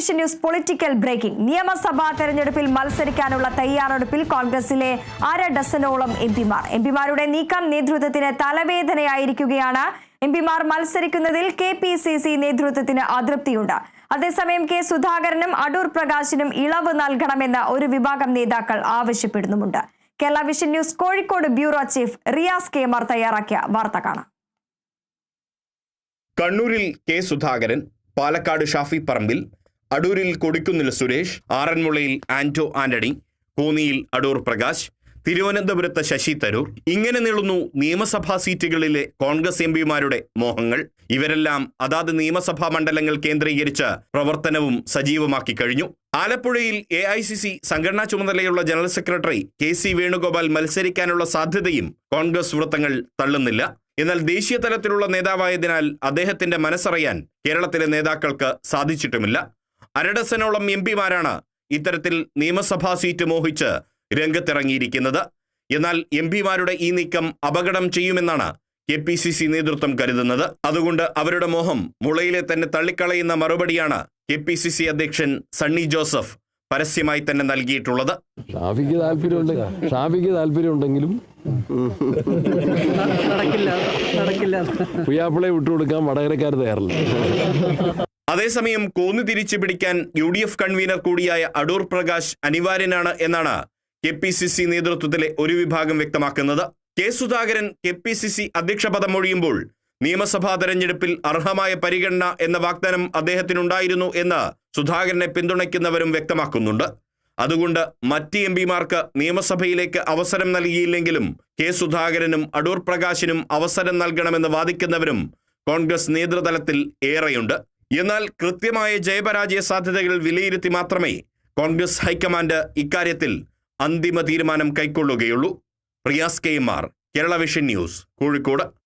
Vision news political breaking. നിയമസഭാ തെരഞ്ഞെടുപ്പിൽ മത്സരിക്കാനുള്ള തയ്യാറെടുപ്പിൽ കോൺഗ്രസിലെ അര ഡസനോളം എം പിമാർ എം പിമാരുടെ നീക്കം നേതൃത്വത്തിന് തലവേദനയായിരിക്കുകയാണ്. എം പിമാർ മത്സരിക്കുന്നതിൽ കെ പി സി സി നേതൃത്വത്തിന് അതൃപ്തിയുണ്ട്. അതേസമയം കെ സുധാകരനും അടൂർ പ്രകാശിനും ഇളവ് നൽകണമെന്ന് ഒരു വിഭാഗം നേതാക്കൾ ആവശ്യപ്പെടുന്നുമുണ്ട്. Kerala vision news Kozhikode bureau chief Riyas K Kemar തയ്യാറാക്കിയ വാർത്ത കാണാം. കണ്ണൂരിൽ കെ സുധാകരൻ പാലക്കാട് ഷാഫി പറമ്പിൽ അടൂരിൽ കൊടിക്കുന്നിൽ സുരേഷ് ആറന്മുളയിൽ ആന്റോ ആന്റണി കോന്നിയിൽ അടൂർ പ്രകാശ് തിരുവനന്തപുരത്ത് ശശി തരൂർ. ഇങ്ങനെ നീളുന്നു നിയമസഭാ സീറ്റുകളിലെ കോൺഗ്രസ് എം പിമാരുടെ മോഹങ്ങൾ. ഇവരെല്ലാം അതാത് നിയമസഭാ മണ്ഡലങ്ങൾ കേന്ദ്രീകരിച്ച് പ്രവർത്തനവും സജീവമാക്കി കഴിഞ്ഞു. ആലപ്പുഴയിൽ എ ഐ സി സി സംഘടനാ ചുമതലയുള്ള general secretary K C Venugopal മത്സരിക്കാനുള്ള സാധ്യതയും കോൺഗ്രസ് വൃത്തങ്ങൾ തള്ളുന്നില്ല. എന്നാൽ ദേശീയ തലത്തിലുള്ള നേതാവായതിനാൽ അദ്ദേഹത്തിന്റെ മനസ്സറിയാൻ കേരളത്തിലെ നേതാക്കൾക്ക് സാധിച്ചിട്ടുമില്ല. അരഡസനോളം എം പിമാരാണ് ഇത്തരത്തിൽ നിയമസഭാ സീറ്റ് മോഹിച്ച് രംഗത്തിറങ്ങിയിരിക്കുന്നത്. എന്നാൽ എം പിമാരുടെ ഈ നീക്കം അപകടം ചെയ്യുമെന്നാണ് കെ പി സി സി നേതൃത്വം കരുതുന്നത്. അതുകൊണ്ട് അവരുടെ മോഹം മുളയിലെ തന്നെ തള്ളിക്കളയുന്ന മറുപടിയാണ് കെ പി സി സി അധ്യക്ഷൻ സണ്ണി ജോസഫ് പരസ്യമായി തന്നെ നൽകിയിട്ടുള്ളത്. ഷാഫിക്ക് താല്പര്യമുണ്ട്. ഷാഫിക്ക് താല്പര്യമുണ്ടെങ്കിലും നടക്കില്ല നടക്കില്ല. പുയ്യാപ്പിളെ വിട്ടുകൊടുക്കാൻ വടകരക്കാർ തയ്യാറില്ല. അതേസമയം കോന്നു തിരിച്ചു പിടിക്കാൻ യു ഡി എഫ് കൺവീനർ കൂടിയായ അടൂർ പ്രകാശ് അനിവാര്യനാണ് എന്നാണ് കെ പി സി സി നേതൃത്വത്തിലെ ഒരു വിഭാഗം വ്യക്തമാക്കുന്നത്. K Sudhakaran K P C C അധ്യക്ഷ പദം ഒഴിയുമ്പോൾ നിയമസഭാ തെരഞ്ഞെടുപ്പിൽ അർഹമായ പരിഗണന എന്ന വാഗ്ദാനം അദ്ദേഹത്തിനുണ്ടായിരുന്നു എന്ന് സുധാകരനെ പിന്തുണയ്ക്കുന്നവരും വ്യക്തമാക്കുന്നുണ്ട്. അതുകൊണ്ട് മറ്റ് എം പിമാർക്ക് നിയമസഭയിലേക്ക് അവസരം നൽകിയില്ലെങ്കിലും കെ സുധാകരനും അടൂർ പ്രകാശിനും അവസരം നൽകണമെന്ന് വാദിക്കുന്നവരും കോൺഗ്രസ് നേതൃതലത്തിൽ ഏറെയുണ്ട്. എന്നാൽ കൃത്യമായ ജയപരാജയ സാധ്യതകൾ വിലയിരുത്തി മാത്രമേ കോൺഗ്രസ് ഹൈക്കമാൻഡ് ഇക്കാര്യത്തിൽ അന്തിമ തീരുമാനം കൈക്കൊള്ളുകയുള്ളൂ. Priyas K. M. R. Kerala vision news Kozhikode.